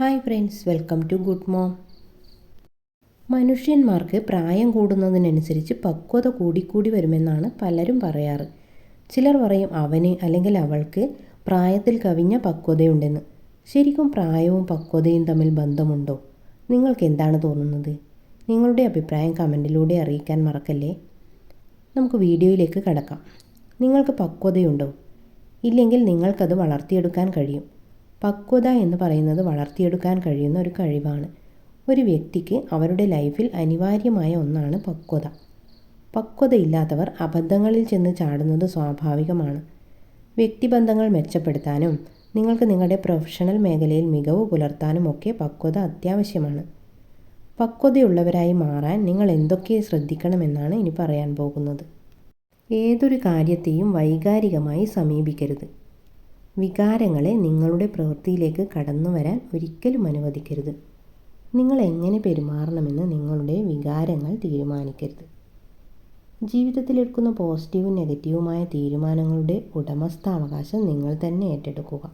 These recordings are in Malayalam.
Hi friends welcome to good mom. മനുഷ്യന്മാർക്ക് പ്രായം കൂടുന്നതിനനുസരിച്ച് പക്വത കൂടിക്കൂടി വരുമെന്നാണ് പലരും പറയാറ്. ചിലർ പറയും അവന് അല്ലെങ്കിൽ അവൾക്ക് പ്രായത്തിൽ കവിഞ്ഞ പക്വതയുണ്ടെന്ന്. ശരിക്കും പ്രായവും പക്വതയും തമ്മിൽ ബന്ധമുണ്ടോ? നിങ്ങൾക്ക് എന്താണ് തോന്നുന്നത്? നിങ്ങളുടെ അഭിപ്രായം കമന്റിലൂടെ അറിയിക്കാൻ മറക്കല്ലേ? നമുക്ക് വീഡിയോയിലേക്ക് കടക്കാം. നിങ്ങൾക്ക് പക്വതയുണ്ടോ? ഇല്ലെങ്കിൽ നിങ്ങൾക്കത് വളർത്തിയെടുക്കാൻ കഴിയും. പക്വത എന്ന് പറയുന്നത് വളർത്തിയെടുക്കാൻ കഴിയുന്ന ഒരു കഴിവാണ്. ഒരു വ്യക്തിക്ക് അവരുടെ ലൈഫിൽ അനിവാര്യമായ ഒന്നാണ് പക്വത. പക്വതയില്ലാത്തവർ അബദ്ധങ്ങളിൽ ചെന്ന് ചാടുന്നത് സ്വാഭാവികമാണ്. വ്യക്തിബന്ധങ്ങൾ മെച്ചപ്പെടുത്താനും നിങ്ങൾക്ക് നിങ്ങളുടെ പ്രൊഫഷണൽ മേഖലയിൽ മികവ് പുലർത്താനും ഒക്കെ പക്വത അത്യാവശ്യമാണ്. പക്വതയുള്ളവരായി മാറാൻ നിങ്ങൾ എന്തൊക്കെ ശ്രദ്ധിക്കണമെന്നാണ് ഇനി പറയാൻ പോകുന്നത്. ഏതൊരു കാര്യത്തെയും വൈകാരികമായി സമീപിക്കരുത്. വികാരങ്ങളെ നിങ്ങളുടെ പ്രവൃത്തിയിലേക്ക് കടന്നു വരാൻ ഒരിക്കലും അനുവദിക്കരുത്. നിങ്ങൾ എങ്ങനെ പെരുമാറണമെന്ന് നിങ്ങളുടെ വികാരങ്ങൾ തീരുമാനിക്കരുത്. ജീവിതത്തിലെടുക്കുന്ന പോസിറ്റീവും നെഗറ്റീവുമായ തീരുമാനങ്ങളുടെ ഉടമസ്ഥാവകാശം നിങ്ങൾ തന്നെ ഏറ്റെടുക്കുക.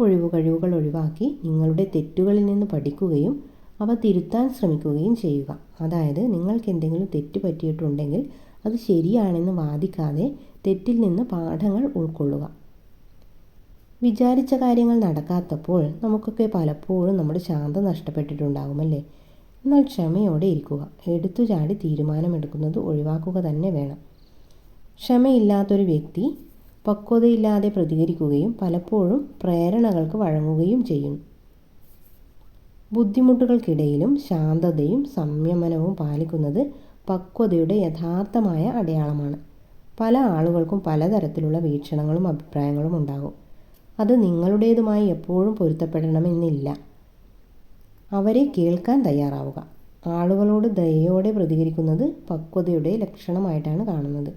ഒഴിവു കഴിവുകൾ ഒഴിവാക്കി നിങ്ങളുടെ തെറ്റുകളിൽ നിന്ന് പഠിക്കുകയും അവ തിരുത്താൻ ശ്രമിക്കുകയും ചെയ്യുക. അതായത് നിങ്ങൾക്ക് എന്തെങ്കിലും തെറ്റ് പറ്റിയിട്ടുണ്ടെങ്കിൽ അത് ശരിയാണെന്ന് വാദിക്കാതെ തെറ്റിൽ നിന്ന് പാഠങ്ങൾ ഉൾക്കൊള്ളുക. വിചാരിച്ച കാര്യങ്ങൾ നടക്കാത്തപ്പോൾ നമുക്കൊക്കെ പലപ്പോഴും നമ്മുടെ ശാന്ത നഷ്ടപ്പെട്ടിട്ടുണ്ടാകുമല്ലേ? എന്നാൽ ക്ഷമയോടെ ഇരിക്കുക. എടുത്തു ചാടി തീരുമാനമെടുക്കുന്നത് ഒഴിവാക്കുക തന്നെ വേണം. ക്ഷമയില്ലാത്തൊരു വ്യക്തി പക്വതയില്ലാതെ പ്രതികരിക്കുകയും പലപ്പോഴും പ്രേരണകൾക്ക് വഴങ്ങുകയും ചെയ്യും. ബുദ്ധിമുട്ടുകൾക്കിടയിലും ശാന്തതയും സംയമനവും പാലിക്കുന്നത് പക്വതയുടെ യഥാർത്ഥമായ അടയാളമാണ്. പല ആളുകൾക്കും പലതരത്തിലുള്ള വീക്ഷണങ്ങളും അഭിപ്രായങ്ങളും ഉണ്ടാകും. അത് നിങ്ങളുടേതുമായി എപ്പോഴും പൊരുത്തപ്പെടണമെന്നില്ല. അവരെ കേൾക്കാൻ തയ്യാറാവുക. ആളുകളോട് ദയയോടെ പ്രതികരിക്കുന്നത് പക്വതയുടെ ലക്ഷണമായിട്ടാണ് കാണുന്നത്.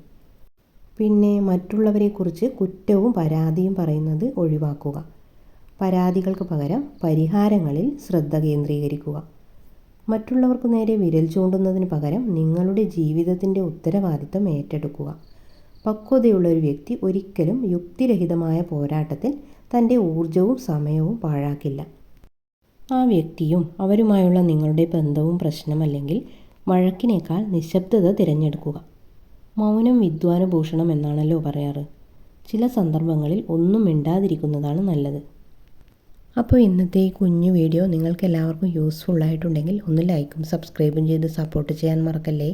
പിന്നെ മറ്റുള്ളവരെക്കുറിച്ച് കുറ്റവും പരാതിയും പറയുന്നത് ഒഴിവാക്കുക. പരാതികൾക്ക് പകരം പരിഹാരങ്ങളിൽ ശ്രദ്ധ കേന്ദ്രീകരിക്കുക. മറ്റുള്ളവർക്ക് നേരെ വിരൽ ചൂണ്ടുന്നതിന് പകരം നിങ്ങളുടെ ജീവിതത്തിന്റെ ഉത്തരവാദിത്തം ഏറ്റെടുക്കുക. പക്വതയുള്ള ഒരു വ്യക്തി ഒരിക്കലും യുക്തിരഹിതമായ പോരാട്ടത്തിൽ തന്റെ ഊർജവും സമയവും പാഴാക്കില്ല. ആ വ്യക്തിയും അവരുമായുള്ള നിങ്ങളുടെ ബന്ധവും പ്രശ്നമല്ലെങ്കിൽ വഴക്കിനേക്കാൾ നിശബ്ദത തിരഞ്ഞെടുക്കുക. മൗനം വിദ്വാനുഭൂഷണം എന്നാണല്ലോ പറയാറ്. ചില സന്ദർഭങ്ങളിൽ ഒന്നും മിണ്ടാതിരിക്കുന്നതാണ് നല്ലത്. അപ്പോൾ ഇന്നത്തെ ഈ കുഞ്ഞു വീഡിയോ നിങ്ങൾക്ക് എല്ലാവർക്കും യൂസ്ഫുൾ ആയിട്ടുണ്ടെങ്കിൽ ഒന്ന് ലൈക്കും സബ്സ്ക്രൈബും ചെയ്ത് സപ്പോർട്ട് ചെയ്യാൻ മറക്കല്ലേ?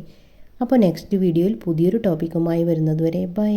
അപ്പോൾ നെക്സ്റ്റ് വീഡിയോയിൽ പുതിയൊരു ടോപ്പിക്കുമായി വരുന്നതുവരെ ബൈ.